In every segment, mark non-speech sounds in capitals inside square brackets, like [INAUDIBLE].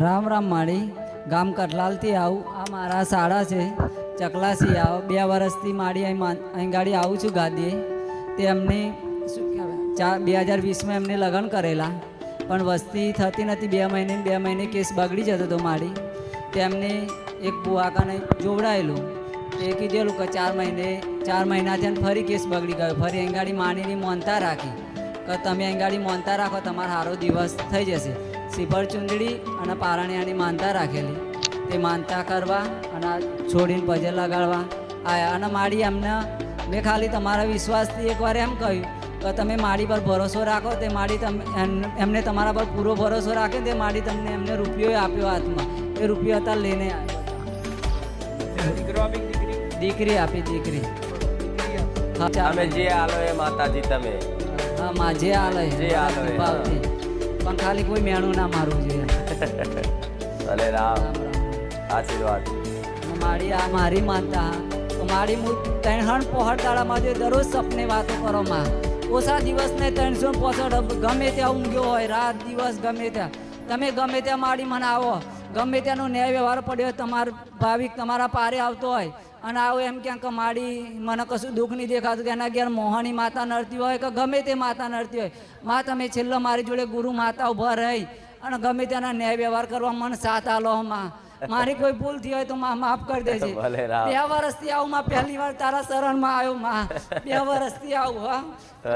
રામ રામ માળી. ગામ કટલાલથી આવું. આ મારા શાળા છે. ચકલાસી આવો. બે વર્ષથી માળી અહીં ગાડી આવું છું ગાદીએ. તે એમને શું કહેવાય? ચાર બે હજાર વીસમાં એમને લગ્ન કરેલા. પણ વસ્તી થતી નથી. બે મહિને બે મહિને કેસ બગડી જતો હતો માળી. તેમને એક બુઆકાને જોવડાયેલું. તે કીધેલું કે ચાર મહિને ચાર મહિના થયા ફરી કેસ બગડી ગયો. ફરી અહીં ગાડી માનીની મોનતા રાખી. કે તમે અહીં ગાડી મોનતા રાખો તમારો સારો દિવસ થઈ જશે. શ્રીફળ ચુંદડી અને પારણિયાની માનતા રાખેલી. તે માનતા કરવા અને છોડીને પજે લગાડવા આયા. અને માડી એમને મેં ખાલી તમારા વિશ્વાસથી એકવાર એમ કહ્યું કે તમે માડી પર ભરોસો રાખો તે માડી તમે એમ- એમને તમારા પર પૂરો ભરોસો રાખે તે માડી તમને એમને રૂપિયો આપ્યો હાથમાં. એ રૂપિયો હતા લઈને આવ્યો દીકરો આપી દીકરી? અમે જે આલો એ માતાજી તમે. હા માં જે આલે જે આલે, ભાવથી પણ ખાલી કોઈ મેણું ના મારવું જોઈએ. [LAUGHS] ભલે રામ. આશીર્વાદ. મારી આ મારી માનતા મારી હું ત્રણ પોહટ દાડામાં જે દરરોજ સપને વાતો કરો માં ઓછા દિવસને ત્રણસો પોસઠ ગમે ત્યાં ઊંઘ્યો હોય રાત દિવસ ગમે ત્યાં. તમે ગમે ત્યાં માડી મને આવો ગમે ત્યાંનો ન્યાય વ્યવહાર પડ્યો તમારો ભાવિક તમારા પારે આવતો હોય અને આવું એમ ક્યાંક માડી મને કશું દુઃખ નહીં દેખાતું એના ઘેર મોહની માતા નડતી હોય કે ગમે તે માતા નડતી હોય. માં તમે છેલ્લો મારી જોડે ગુરુ માતા ઊભા રહી અને ગમે તેના ન્યાય વ્યવહાર કરવા મને સાથ આલો માં. મારી કોઈ ભૂલ થઈ હોય તો માં માફ કરી દેજે. [LAUGHS] બે વર્ષથી આવું માં પહેલી વાર તારા શરણમાં આવ્યો માં. બે વર્ષથી આવું હા.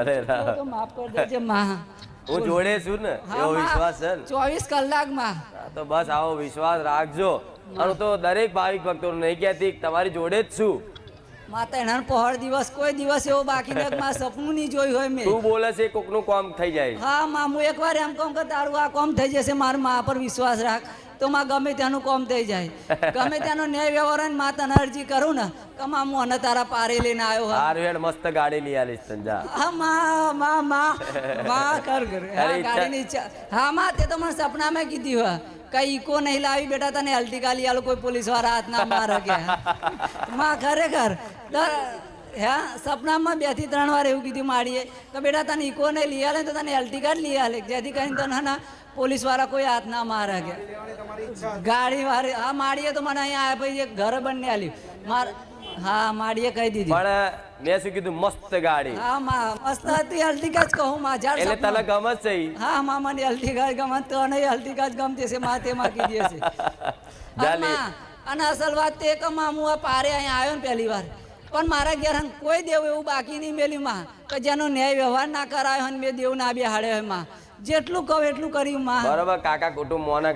અરે તો માફ કરી દેજે માં. હું જોડે છું ને એવો વિશ્વાસ છે ચોવીસ કલાકમાં. તો બસ આવો વિશ્વાસ રાખજો. અને તો દરેક ભાવિક ભક્તો નહીં કહેતી તમારી જોડે જ છું. માતા એના પહોળ દિવસ કોઈ દિવસ એવો બાકી માં સપનું નહીં જોયું હોય મેં. તું બોલે છે કોકનું કામ થઈ જાય. હા મામું એકવાર એમ કોમ કે તારું આ કોમ થઈ જશે મારા મા પર વિશ્વાસ રાખ. તો માં ગમે ત્યાંનું કોમ થઈ જાય. ગમે ત્યાંનો ન્યાય વ્યવહાર ને માં તને અરજી કરું ને કે મામું અને તારા પારે લઈને આવ્યો હારું હેડ મસ્ત ગાડી લઈ આલીશ સંજા હા માં માં માં માં કર કર. ગાડીની હા માં તે તો મને સપનામાં કીધી હોય. કઈ ઈકો નહીં લાવી બેટા તને અલ્ટિકા કાલી આલો કોઈ પોલીસવાળા હાથ ના મારે કે. માં ખરેખર હે, સપનામાં બેથી ત્રણ વાર એવું કીધું માડીએ કે બેટા તને ઈકો નહીં લઈ આલે તો તને અલ્ટિકા જ લઈ આલે. જેથી કરીને તને ના પોલીસવાળા કોઈ હાથ ના મારે કે. ગાડી વાળી હા, માડીએ તો મને અહીંયા આવ્યા પછી ઘર બંને આલ્યું માર હા માડીએ કહી દીધી. પણ મેં શું કીધું મસ્ત ગાડી. હા માં મસ્ત હતી અલ્ટિકા જ કહું માં જાર એટલે તને. ગમે જ છે હા માં મને અલ્ટિકા ગમે તો નહીં અલ્ટિકા જ ગમતી છે માં તેમાં કીધી છે જાલી. અને અસલ વાત તે કે માં હું આ પારે અહીંયા આવ્યો ને પહેલી વાર. પણ મારા ઘેર કોઈ દેવ એવું બાકી નહીં મેલ્યું માં કે જેનો ન્યાય વ્યવહાર ના કરાયો ને મેં દેવ ના બે હોયમાં. જેટલું કહું એટલું કર્યું માં. બરોબર કાકા કુટુંબ મોનક